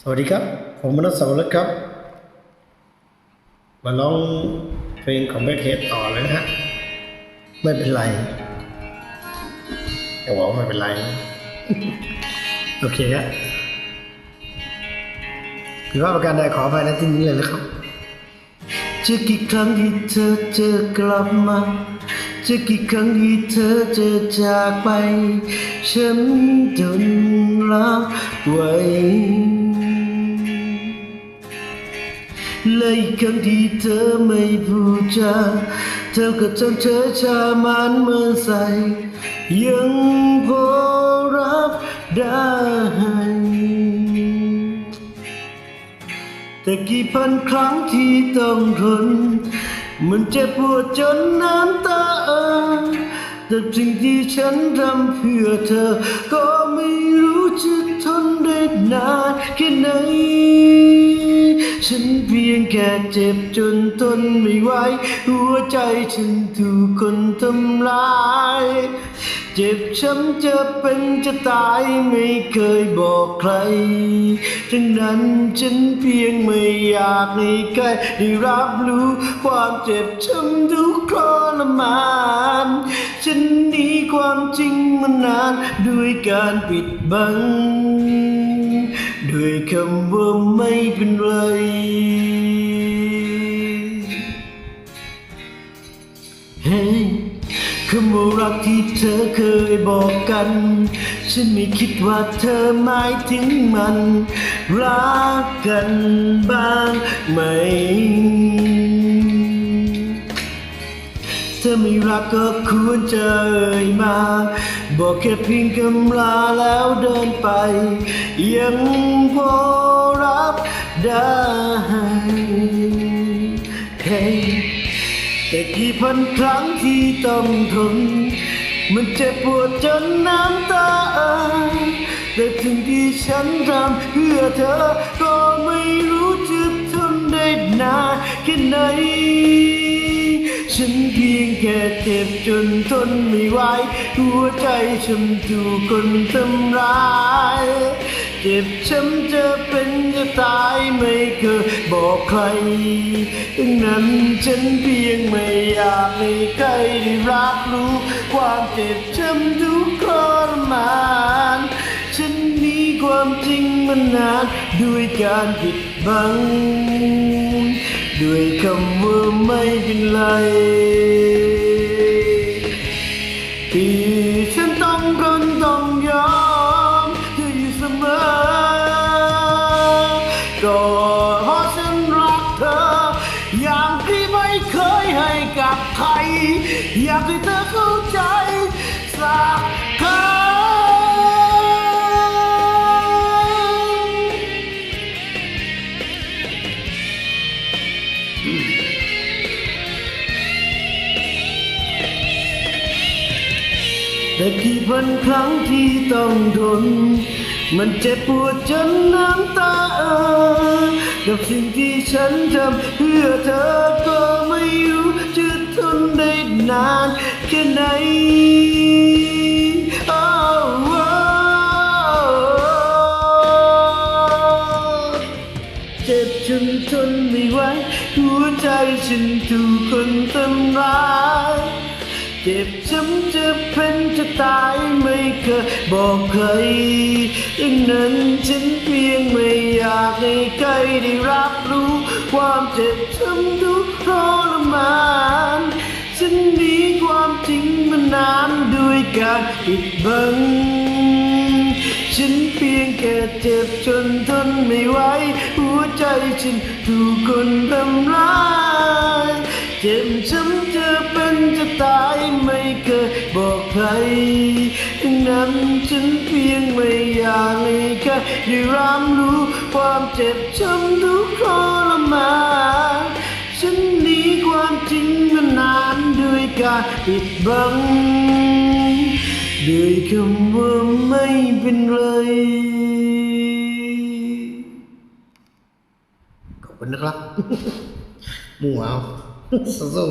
สวัสดีครับ ผมมนัสสวรสครับ มาร้องเพลงของแบ็คเฮดต่อเลยนะฮะ ไม่เป็นไรอย่าบอกว่าไม่เป็นไร โอเคครับผิดพลาดประการใดขออภัยในที่นี้เลยนะครับ จะกี่ครั้งที่เธอเจอกลับมา จะกี่ครั้งที่เธอจะจากไป ฉันทนรับไว้ และอีกครั้งที่เธอไม่พูดจาเธอก็จำเธอชามันเมื่อใส่ยังพอรับได้แต่กี่พันครั้งที่ต้องทน มันเจ็บปวดจนน้ำตาอ่อแต่สิ่งที่ฉันทำเพื่อเธอ ก็ไม่รู้จะทนได้นานแค่ไหน ฉันเพียงแค่เจ็บจนทนไม่ไหว หัวใจฉันถูกคนทำร้าย เจ็บช้ำจะเป็นจะตายไม่เคยบอกใคร ทั้งนั้นฉันเพียงไม่อยากให้ใครได้รับรู้ความเจ็บช้ำทุกข์ทรมานฉันหนีความจริงมานานด้วยการปิดบัง ด้วยคำว่าไม่เป็นไร เฮ้ยคำว่ารักที่เธอเคยบอกกัน ฉันไม่คิดว่าเธอหมายถึงมัน รักกันบ้างไหม ถ้าไม่รักก็ควรจอมา บอกแค่เพียงคำลาแล้วเดินไป ยังพอรับได้เฮ้แต่กี่พันครั้งที่ต้องทน มันเจ็บปวดจนน้ำตาอ่อแต่ถึงที่ฉันทำเพื่อเธอ ก็ไม่รู้จะทนได้นานแค่ไหน ฉันเพียงแค่เจ็บจนทนไม่ไหวหัวใจฉันถูกคนทำร้ายเจ็บช้ำจะเป็นจะตายไม่เคยบอกใครดังนั้นฉันเพียงไม่อยากให้ใครได้รับรู้ ความเจ็บช้ำทุกข์ทรมานฉันหนีความจริงมานานด้วยการปิดบัง ด้วยคำว่าไม่เป็นไร ที่ฉันต้องทนต้องยอมเธออยู่เสมอ ก็เพราะฉันรักเธอ อย่างที่ไม่เคยให้กับใคร อยากให้เธอเข้าใจสัก แต่กี่พันครั้งที่ต้องทนมันเจ็บปวดจนน้ำตาเอ่อกับสิ่งที่ฉันทำเพื่อเธอก็ไม่รู้จะทนได้นานแค่ไหนเจ็บจนทนไม่ไหวหัวใจฉันถูกคนทำร้าย จ็บช้ำจะเป็นจะตายไม่เคยบอกใครดังนั้นฉันเพียงไม่อยากให้ใครได้รับรู้ ความเจ็บช้ำทุกทรมานฉันหนีความจริงมานานด้วยการปิดบัง ฉันเพียงแค่เจ็บจนทนไม่ไหวหัวใจฉันถูกคนทำร้าย นั้นฉันเพียงไม่อยากให้ใครได้รับรู้ความเจ็บช้ำทุกข์ทรมานฉันหนีความจริงมานานด้วยการปิดบังด้วยคำว่าไม่เป็นไรขอบคุณนะครับมู่เอาสู้